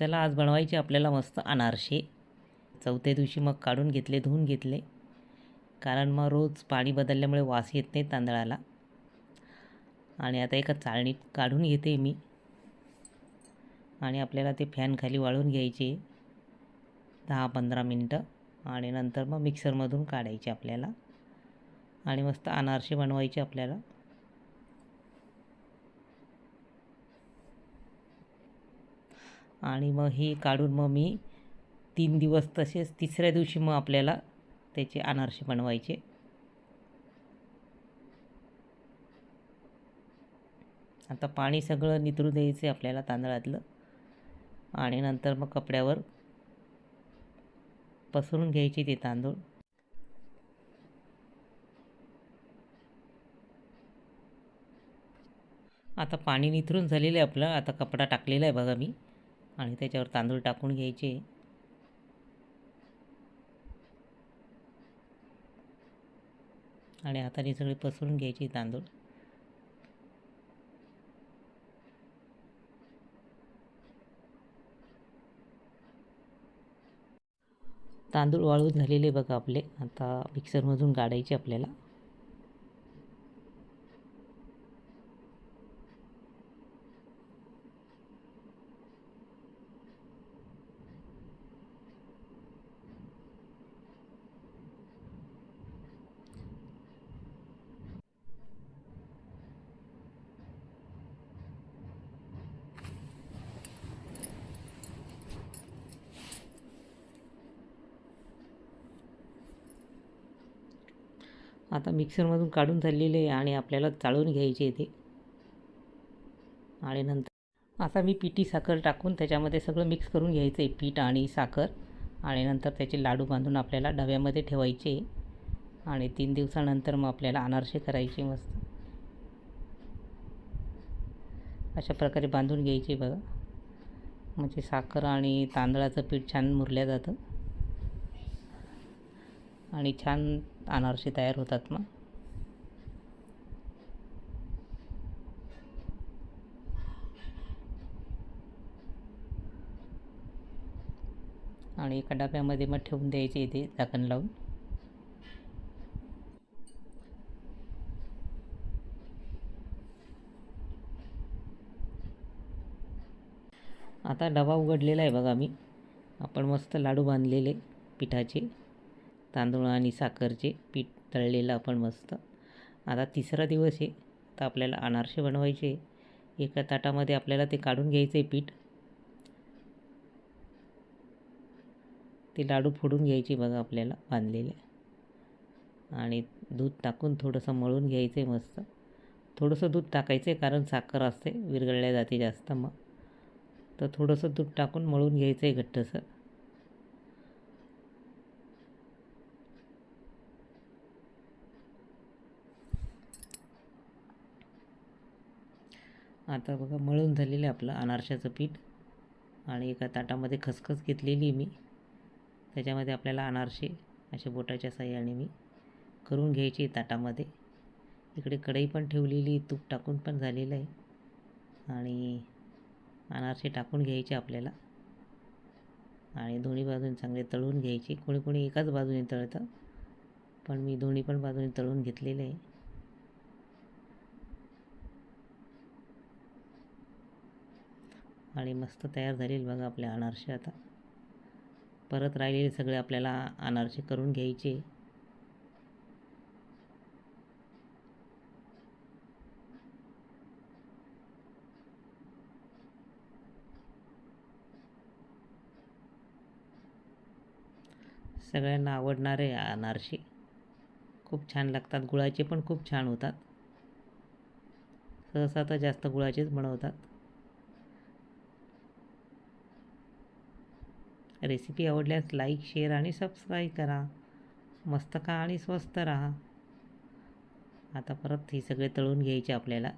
चला आज बनवायचे आपल्याला मस्त अनारसे. चौथ्या दिवशी मग काढून घेतले धुवून घेतले. कारण मग रोज पाणी बदलल्यामुळे वास येत नाही तांदळाला. आणि आता एका चाळणीत काढून घेते मी. आणि आपल्याला ते फॅन खाली वाळून घ्यायचे. दहा पंधरा मिनटं. आणि नंतर मग मिक्सरमधून काढायचे आपल्याला. आणि मस्त अनारसे बनवायचे आपल्याला. आणि मग ही काढून मग मी तीन दिवस तसेच तिसऱ्या दिवशी मग आपल्याला त्याचे अनारसे बनवायचे. आता पाणी सगळं नितरू द्यायचं आपल्याला तांदळातलं. आणि नंतर मग कपड्यावर पसरून घ्यायचे ते तांदूळ. आता पाणी निथरून झालेलं आहे आपलं. आता कपडा टाकलेला आहे बघा मी. आणि त्याच्यावर तांदूळ टाकून घ्यायचे. आणि हाताने सगळे पसरून घ्यायचे तांदूळ. तांदूळ वाळून झालेले बघा आपले. आता मिक्सरमधून काढायचे आपल्याला. आता मिक्सरमधून काढून झालेले आहे आणि आपल्याला चाळून घ्यायचे ते. आणि नंतर आता मी पिठी साखर टाकून त्याच्यामध्ये सगळं मिक्स करून घ्यायचं आहे पीठ आणि साखर. आणि नंतर त्याचे लाडू बांधून आपल्याला डब्यामध्ये ठेवायचे आणि तीन दिवसानंतर मग आपल्याला अनारसे करायचे मस्त. अशा प्रकारे बांधून घ्यायचे बघा. म्हणजे साखर आणि तांदळाचं पीठ छान मुरल्या जातं. आणि छान अनारसे तयार होतात मग. आणि एका डब्यामध्ये मग ठेवून द्यायचे इथे झाकण लावून. आता डबा उघडलेला आहे बघा मी. आपण मस्त लाडू बांधलेले पिठाचे. तांदूळ आणि साखरचे पीठ तळलेलं आपण मस्त. आता तिसरा दिवस आहे तर आपल्याला अनारसे बनवायचे एका ताटामध्ये आपल्याला ते काढून घ्यायचं आहे पीठ. ते लाडू फोडून घ्यायचे बघा आपल्याला बांधलेले. आणि दूध टाकून थोडंसं मळून घ्यायचं आहे मस्त. थोडंसं दूध टाकायचं आहे कारण साखर असते विरघळल्या जाते जास्त मग. तर थोडंसं दूध टाकून मळून घ्यायचं आहे घट्टसं. आता बघा मळून झालेलं आहे आपलं अनारशाचं पीठ. आणि एका ताटामध्ये खसखस घेतलेली मी. त्याच्यामध्ये आपल्याला अनारसे अशा बोटाच्या साह्याने मी करून घ्यायचे ताटामध्ये. इकडे कढई पण ठेवलेली तूप टाकून पण झालेलं आहे. आणि अनारसे टाकून घ्यायचे आपल्याला. आणि दोन्ही बाजूने चांगले तळून घ्यायचे. कोणी कोणी एकाच बाजूने तळतं पण मी दोन्ही पण बाजूने तळून घेतलेले आहे. आणि मस्त तयार झालेली बघा आपले अनारसे आता. परत राहिलेले सगळे आपल्याला अनारसे करून घ्यायचे. सगळ्यांना आवडणारे अनारसे खूप छान लागतात गुळाचे पण खूप छान होतात. सहसा तर जास्त गुळाचेच बनवतात. रेसिपी आवडल्यास लाईक शेअर आणि सबस्क्राईब करा. मस्त खा आणि स्वस्त राहा. आता परत हे सगळे तळून घ्यायचे आपल्याला.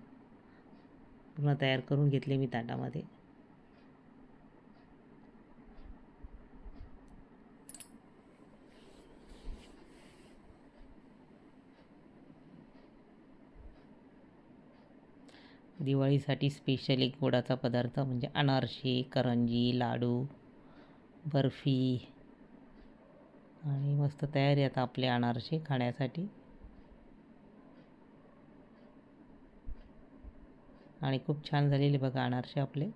पूर्ण तयार करून घेतले मी ताटामध्ये. दिवाळीसाठी स्पेशल एक गोडाचा पदार्थ म्हणजे अनारसे करंजी लाडू. बर्फी आणि मस्त तयारी आता आपले अनारसे खाण्यासाठी. आणि खूप छान झालेले बघा अनारसे आपले.